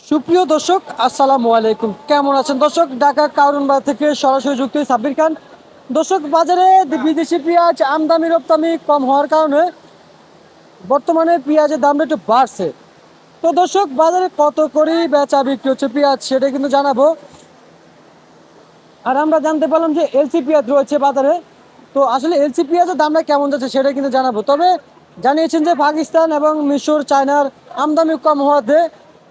সুপ্রিয় দর্শক, আসসালামু আলাইকুম। কেমন আছেন দর্শক? ঢাকা কারুনবাগ থেকে সরাসরি যুক্ত সাব্বির খান। দর্শক, বাজারে বিদেশি পেঁয়াজ আমদানি রপ্তানি কম হওয়ার কারণে বর্তমানে পেঁয়াজের দামটা একটু বাড়ছে। তো দর্শক, বাজারে কত করে বেচা বিক্রি হচ্ছে পেঁয়াজ সেটা কিন্তু জানাব। আর আমরা জানতে পারলাম যে এলসি পেঁয়াজ রয়েছে বাজারে। তো আসলে এলসি পেঁয়াজের দামটা কেমন যাচ্ছে সেটা কিন্তু জানাব। তবে জানিয়েছেন যে পাকিস্তান এবং মিশর, চায়নার আমদানি কম হওয়াতে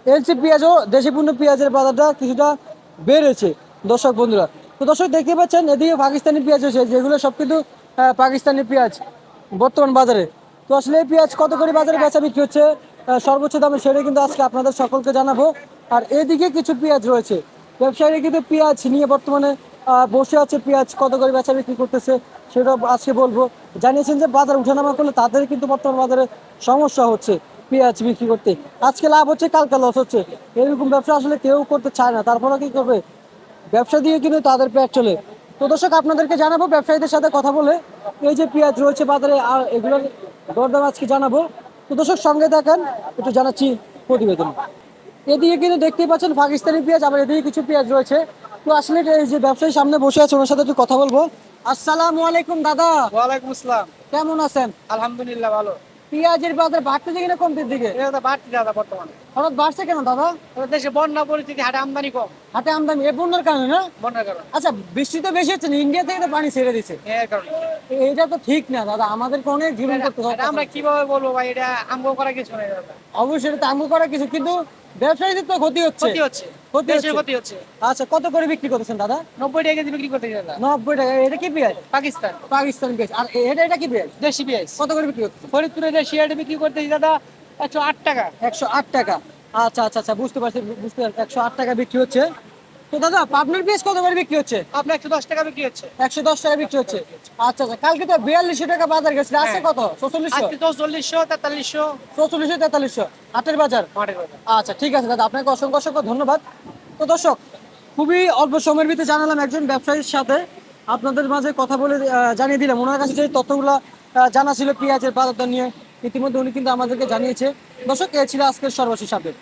এলসি পেঁয়াজও দেশি পণ্য পেঁয়াজের বাজারটা কিছুটা বেড়েছে, দর্শক বন্ধুরা। তো দর্শক দেখতে পাচ্ছেন, এদিকে পাকিস্তানি পেঁয়াজ রয়েছে যেগুলো সব কিন্তু পাকিস্তানি পেঁয়াজ বর্তমান বাজারে। তো আসলে এই পেঁয়াজ কত করে বাজারে বেচা বিক্রি হচ্ছে সর্বোচ্চ দামে সেটা কিন্তু আজকে আপনাদের সকলকে জানাব। আর এদিকে কিছু পেঁয়াজ রয়েছে, ব্যবসায়ীরা কিন্তু পেঁয়াজ নিয়ে বর্তমানে বসে আছে পেঁয়াজ কত করে বেচা বিক্রি করতেছে সেটা আজকে বলব। জানিয়েছেন যে বাজার উঠানামা করলে তাদের কিন্তু বর্তমান বাজারে সমস্যা হচ্ছে। পেঁয়াজ বিক্রি করতে। আজকে লাভ হচ্ছে কালকে লস হচ্ছে। এরকম ব্যবসা আসলে কেউ করতে চায় না। তারপরে কি করবে? ব্যবসা দিয়ে কিন্তু তাদের পেট চলে। তো দর্শক আপনাদেরকে জানাব ব্যবসায়ীদের সাথে কথা বলে এই যে পেঁয়াজ রয়েছে বাজারে আর এগুলোর দরদাম আজকে জানাব। তো দর্শক সঙ্গে দেখেন একটু জানাচ্ছি প্রতিবেদন। এদিকে কিন্তু দেখতেই পাচ্ছেন পাকিস্তানি পেঁয়াজ আবার এদিকে কিছু পেঁয়াজ রয়েছে। তো আসলে এই যে ব্যবসায়ী সামনে বসে আছে ওনার সাথে একটু কথা বলব। আসসালামু আলাইকুম দাদা। ওয়ালাইকুম আসসালাম। কেমন আছেন? আলহামদুলিল্লাহ ভালো। পেঁয়াজের বাজার বাড়তেছে কিনা কমতির দিকে এটা তো বাড়তি দাদা বর্তমানে। হঠাৎ বাড়ছে কেন দাদা? দেশে বন্যা পরিস্থিতি হাটে আমদানি কম। হাটে আমদানি এ বন্যার কারণে না? বন্যার কারণে। আচ্ছা বৃষ্টি তো বেশি হচ্ছে না ইন্ডিয়া থেকে তো পানি ছেড়ে দিচ্ছে এর কারণে। এটা তো ঠিক না দাদা। আমাদেরকে অনেক জীবন করতে হবে আমরা কীভাবে বলব ভাই? এটা আমগো করা কিছু নেই দাদা। অবশ্যই এটা আঙ্গুল করা কিছু কিন্তু ব্যবসায়ীদের তো ক্ষতি হচ্ছে। ক্ষতি হচ্ছে। ক্ষতি হচ্ছে। ক্ষতি হচ্ছে। আচ্ছা কত করে বিক্রি করতেছেন দাদা? নব্বই টাকা কেজি বিক্রি করতে দাদা। নব্বই টাকা। এটা কি পেঁয়াজ? পাকিস্তান। পাকিস্তান পেঁয়াজ। আর এটা এটা কি পেঁয়াজ? দেশি পেঁয়াজ। কত করে বিক্রি করতেছেন ফরিদপুরে দেশি এটা বিক্রি করতে দাদা একশো আট টাকা। একশো আট টাকা। আচ্ছা আচ্ছা আচ্ছা বুঝতে পারছি বুঝতে পারছি। একশো আট টাকা বিক্রি হচ্ছে। তো দাদা পাবনার পেঁয়াজ কত করে বিক্রি হচ্ছে? আপনার একশো দশ টাকা বিক্রি হচ্ছে। একশো দশ টাকা বিক্রি হচ্ছে। আচ্ছা আচ্ছা কালকে তো বিয়াল্লিশশো টাকা বাজার গেছিল আছে হ্যাঁ। কত? চৌচল্লিশশো আজকে তো চল্লিশশো তেতাল্লিশশো। চৌচল্লিশশো তেতাল্লিশশো। আটের বাজার? আচ্ছা ঠিক আছে দাদা আপনাকে অসংখ্য অসংখ্য ধন্যবাদ। তো দর্শক খুবই অল্প সময়ের ভিতরে জানালাম একজন ব্যবসায়ীর সাথে। আপনাদের মাঝে কথা বলে জানিয়ে দিলাম। ওনার কাছে যে তথ্যগুলো জানা ছিল পেঁয়াজের বাজার নিয়ে ইতিমধ্যে উনি কিন্তু আমাদেরকে জানিয়েছে। দর্শক এ ছিল আজকের সর্বশেষ আপডেট